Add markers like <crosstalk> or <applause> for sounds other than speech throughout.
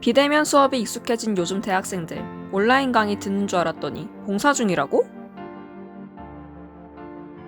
비대면 수업에 익숙해진 요즘 대학생들 온라인 강의 듣는 줄 알았더니 봉사 중이라고?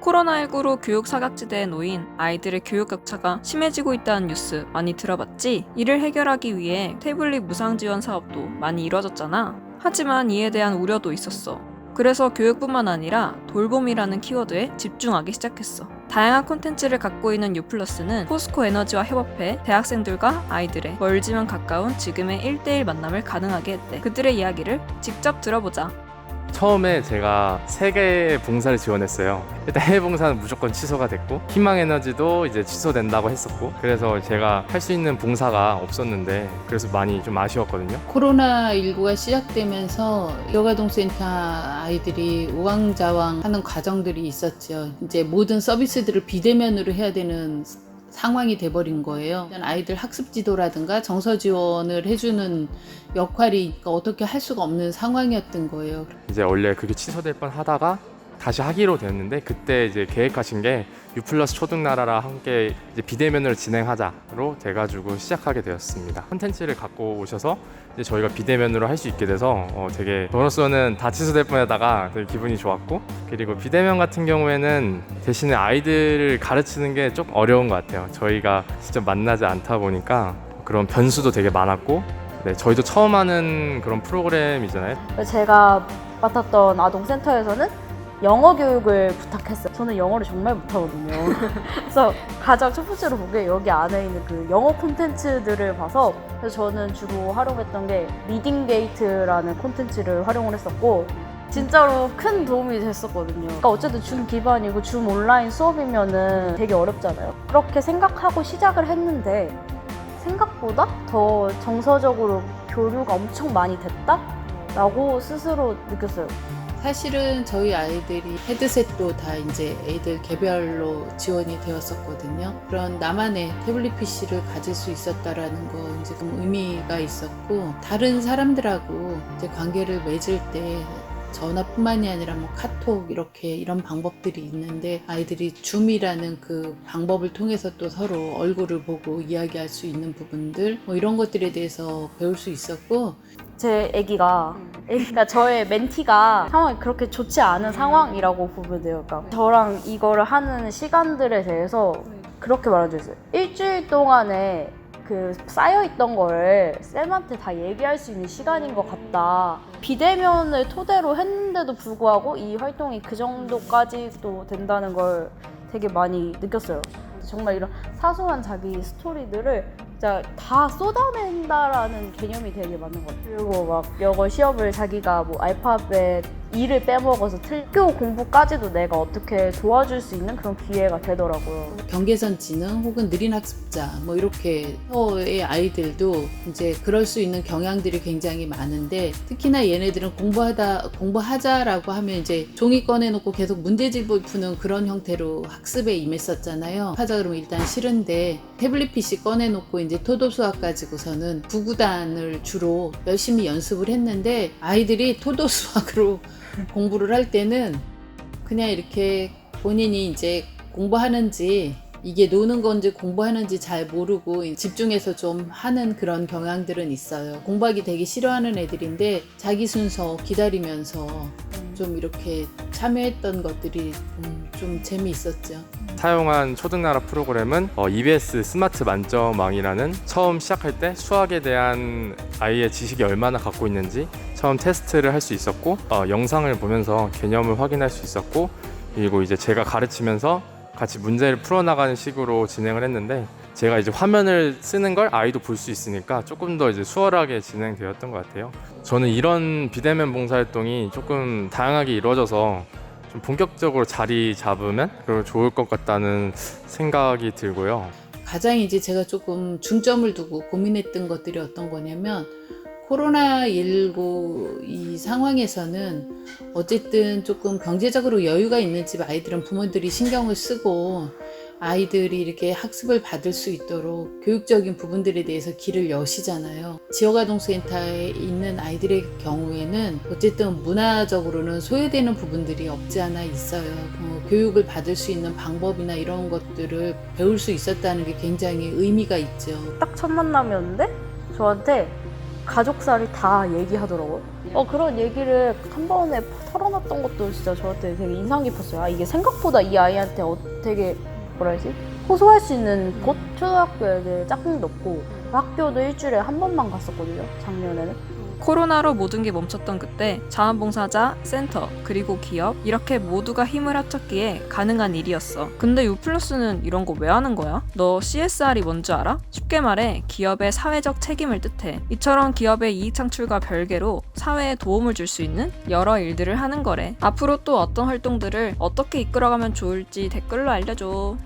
코로나19로 교육 사각지대에 놓인 아이들의 교육 격차가 심해지고 있다는 뉴스 많이 들어봤지? 이를 해결하기 위해 태블릿 무상 지원 사업도 많이 이뤄졌잖아. 하지만 이에 대한 우려도 있었어. 그래서 교육뿐만 아니라 돌봄이라는 키워드에 집중하기 시작했어. 다양한 콘텐츠를 갖고 있는 유플러스는 포스코 에너지와 협업해 대학생들과 아이들의 멀지만 가까운 지금의 1대1 만남을 가능하게 했대. 그들의 이야기를 직접 들어보자. 처음에 제가 세 개의 봉사를 지원했어요. 일단 해외 봉사는 무조건 취소가 됐고 희망 에너지도 이제 취소된다고 했었고 그래서 제가 할 수 있는 봉사가 없었는데 그래서 많이 좀 아쉬웠거든요. 코로나 19가 시작되면서 여가동센터 아이들이 우왕좌왕 하는 과정들이 있었죠. 이제 모든 서비스들을 비대면으로 해야 되는 상황이 돼버린 거예요. 아이들 학습 지도라든가 정서 지원을 해주는 역할이 어떻게 할 수가 없는 상황이었던 거예요. 이제 원래 그게 취소될 뻔 하다가 다시 하기로 되었는데 그때 이제 계획하신 게 유플러스 초등나라랑 함께 이제 비대면으로 진행하자로 돼가지고 시작하게 되었습니다. 콘텐츠를 갖고 오셔서 이제 저희가 비대면으로 할 수 있게 돼서 어 되게 저로서는 다 취소될 뻔하다가 되게 기분이 좋았고 그리고 비대면 같은 경우에는 대신에 아이들을 가르치는 게 좀 어려운 것 같아요. 저희가 직접 만나지 않다 보니까 그런 변수도 되게 많았고 네, 저희도 처음 하는 그런 프로그램이잖아요. 제가 맡았던 아동센터에서는 영어 교육을 부탁했어요. 저는 영어를 정말 못하거든요. <laughs> 그래서 가장 첫 번째로 본게 여기 안에 있는 그 영어 콘텐츠들을 봐서 그래서 저는 주로 활용했던 게 리딩 게이트라는 콘텐츠를 활용을 했었고 진짜로 큰 도움이 됐었거든요. 그러니까 어쨌든 줌 기반이고 줌 온라인 수업이면은 되게 어렵잖아요. 그렇게 생각하고 시작을 했는데 생각보다 더 정서적으로 교류가 엄청 많이 됐다? 라고 스스로 느꼈어요. 사실은 저희 아이들이 헤드셋도 다 이제 애들 개별로 지원이 되었었거든요. 그런 나만의 태블릿 PC를 가질 수 있었다라는 거 이제 좀 의미가 있었고 다른 사람들하고 이제 관계를 맺을 때 전화뿐만이 아니라 뭐 카톡 이렇게 이런 방법들이 있는데 아이들이 줌이라는 그 방법을 통해서 또 서로 얼굴을 보고 이야기할 수 있는 부분들 뭐 이런 것들에 대해서 배울 수 있었고 제 아기가 그러니까 저의 멘티가 상황이 그렇게 좋지 않은 상황이라고 보면 돼요. 그러니까 저랑 이거를 하는 시간들에 대해서 그렇게 말해줬어요. 일주일 동안에 그 쌓여있던 거를 쌤한테 다 얘기할 수 있는 시간인 것 같다. 비대면을 토대로 했는데도 불구하고 이 활동이 그 정도까지도 된다는 걸 되게 많이 느꼈어요. 정말 이런 사소한 자기 스토리들을 진짜 다 쏟아낸다라는 개념이 되게 맞는 것 같아요. 그리고 막 영어 시험을 자기가 뭐 알파벳 2를 빼먹어서 틀 학교 공부까지도 내가 어떻게 도와줄 수 있는 그런 기회가 되더라고요. 경계선 지능 혹은 느린 학습자 뭐 이렇게 의 아이들도 이제 그럴 수 있는 경향들이 굉장히 많은데 특히나 얘네들은 공부하다 공부하자라고 하면 이제 종이 꺼내놓고 계속 문제집을 푸는 그런 형태로 학습에 임했었잖아요. 하자 그러면 일단 싫은데 태블릿 PC 꺼내놓고 이제 토도 수학 가지고서는 구구단을 주로 열심히 연습을 했는데 아이들이 토도 수학으로 공부를 할 때는 그냥 이렇게 본인이 이제 공부하는지 이게 노는 건지 공부하는지 잘 모르고 집중해서 좀 하는 그런 경향들은 있어요. 공부하기 되게 싫어하는 애들인데 자기 순서 기다리면서 좀 이렇게 참여했던 것들이 음, 좀 재미있었죠. 사용한 초등나라 프로그램은 어, EBS 스마트 만점왕이라는 처음 시작할 때 수학에 대한 아이의 지식이 얼마나 갖고 있는지 처음 테스트를 할 수 있었고 어, 영상을 보면서 개념을 확인할 수 있었고 그리고 이제 제가 가르치면서 같이 문제를 풀어나가는 식으로 진행을 했는데 제가 이제 화면을 쓰는 걸 아이도 볼 수 있으니까 조금 더 이제 수월하게 진행되었던 것 같아요. 저는 이런 비대면 봉사활동이 조금 다양하게 이루어져서 좀 본격적으로 자리 잡으면 그럼 좋을 것 같다는 생각이 들고요. 가장 이제 제가 조금 중점을 두고 고민했던 것들이 어떤 거냐면 코로나19 이 상황에서는 어쨌든 조금 경제적으로 여유가 있는 집 아이들은 부모들이 신경을 쓰고 아이들이 이렇게 학습을 받을 수 있도록 교육적인 부분들에 대해서 길을 여시잖아요. 지역아동센터에 있는 아이들의 경우에는 어쨌든 문화적으로는 소외되는 부분들이 없지 않아 있어요. 어, 교육을 받을 수 있는 방법이나 이런 것들을 배울 수 있었다는 게 굉장히 의미가 있죠. 딱 첫 만남이었는데 저한테 가족살이 다 얘기하더라고요. 어 그런 얘기를 한 번에 털어놨던 것도 진짜 저한테 되게 인상 깊었어요. 아 이게 생각보다 이 아이한테 어, 되게 뭐라 해야지 호소할 수 있는 곳 초등학교 애들 짝꿍도 없고 학교도 일주일에 한 번만 갔었거든요. 작년에는. 코로나로 모든 게 멈췄던 그때 자원봉사자, 센터, 그리고 기업 이렇게 모두가 힘을 합쳤기에 가능한 일이었어. 근데 유플러스는 이런 거 왜 하는 거야? 너 CSR이 뭔지 알아? 쉽게 말해 기업의 사회적 책임을 뜻해. 이처럼 기업의 이익 창출과 별개로 사회에 도움을 줄 수 있는 여러 일들을 하는 거래. 앞으로 또 어떤 활동들을 어떻게 이끌어가면 좋을지 댓글로 알려줘.